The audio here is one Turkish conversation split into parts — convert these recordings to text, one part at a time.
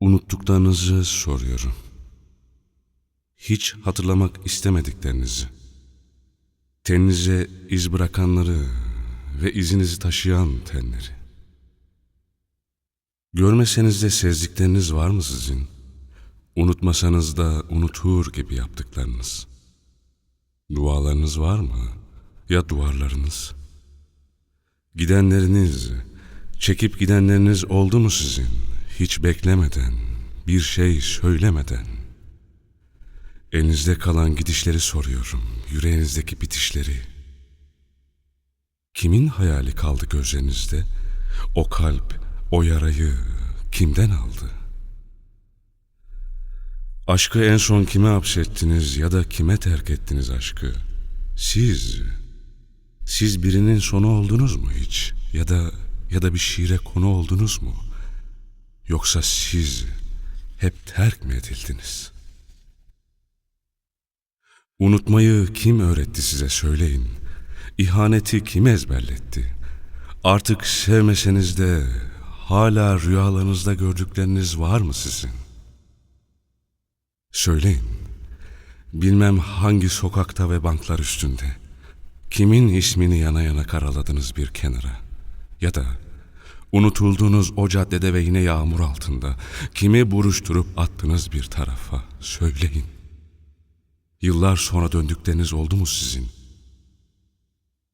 Unuttuklarınızı soruyorum. Hiç hatırlamak istemediklerinizi. Teninize iz bırakanları ve izinizi taşıyan tenleri. Görmeseniz de sezdikleriniz var mı sizin? Unutmasanız da unutur gibi yaptıklarınız. Dualarınız var mı? Ya duvarlarınız? Gidenleriniz, çekip gidenleriniz oldu mu sizin? Hiç beklemeden, bir şey söylemeden. Elinizde kalan gidişleri soruyorum, yüreğinizdeki bitişleri. Kimin hayali kaldı gözlerinizde? O kalp, o yarayı kimden aldı? Aşkı en son kime hapsettiniz ya da kime terk ettiniz aşkı? Siz. Siz birinin sonu oldunuz mu hiç? Ya da ya da bir şiire konu oldunuz mu? Yoksa siz hep terk mi edildiniz? Unutmayı kim öğretti size söyleyin. İhaneti kim ezberletti? Artık sevmeseniz de hala rüyalarınızda gördükleriniz var mı sizin? Söyleyin. Bilmem hangi sokakta ve banklar üstünde. Kimin ismini yana yana karaladınız bir kenara. Ya da unutulduğunuz o caddede ve yine yağmur altında. Kimi buruşturup attınız bir tarafa. Söyleyin. Yıllar sonra döndükleriniz oldu mu sizin?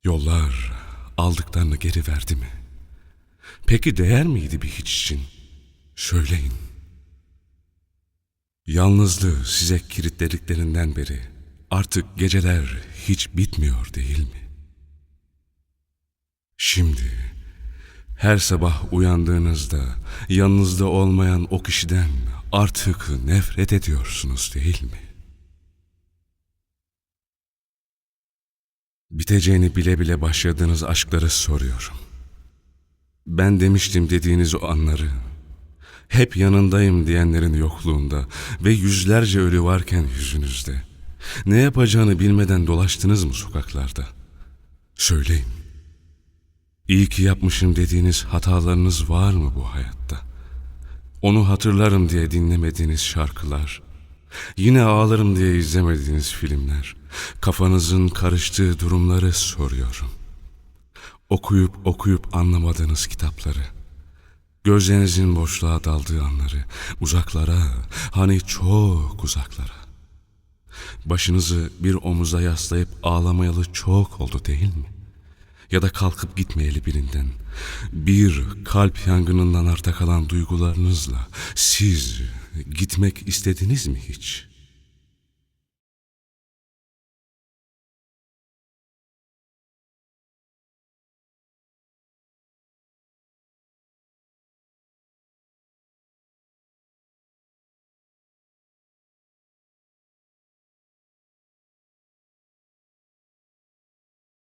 Yollar aldıklarını geri verdi mi? Peki değer miydi bir hiç için? Söyleyin. Yalnızlığı size kilitlediklerinden beri artık geceler hiç bitmiyor değil mi? Şimdi her sabah uyandığınızda yanınızda olmayan o kişiden artık nefret ediyorsunuz değil mi? Biteceğini bile bile başladığınız aşkları soruyorum. Ben demiştim dediğiniz o anları, hep yanındayım diyenlerin yokluğunda ve yüzlerce ölü varken yüzünüzde. Ne yapacağını bilmeden dolaştınız mı sokaklarda? Söyleyin. İyi ki yapmışım dediğiniz hatalarınız var mı bu hayatta? Onu hatırlarım diye dinlemediğiniz şarkılar, yine ağlarım diye izlemediğiniz filmler, kafanızın karıştığı durumları soruyorum. Okuyup okuyup anlamadığınız kitapları, Gözlerinizin boşluğa daldığı anları, uzaklara, hani çok uzaklara. Başınızı bir omuza yaslayıp ağlamayalı çok oldu değil mi? Ya da kalkıp gitmeyeli birinden. Bir kalp yangınından arta kalan duygularınızla siz gitmek istediniz mi hiç?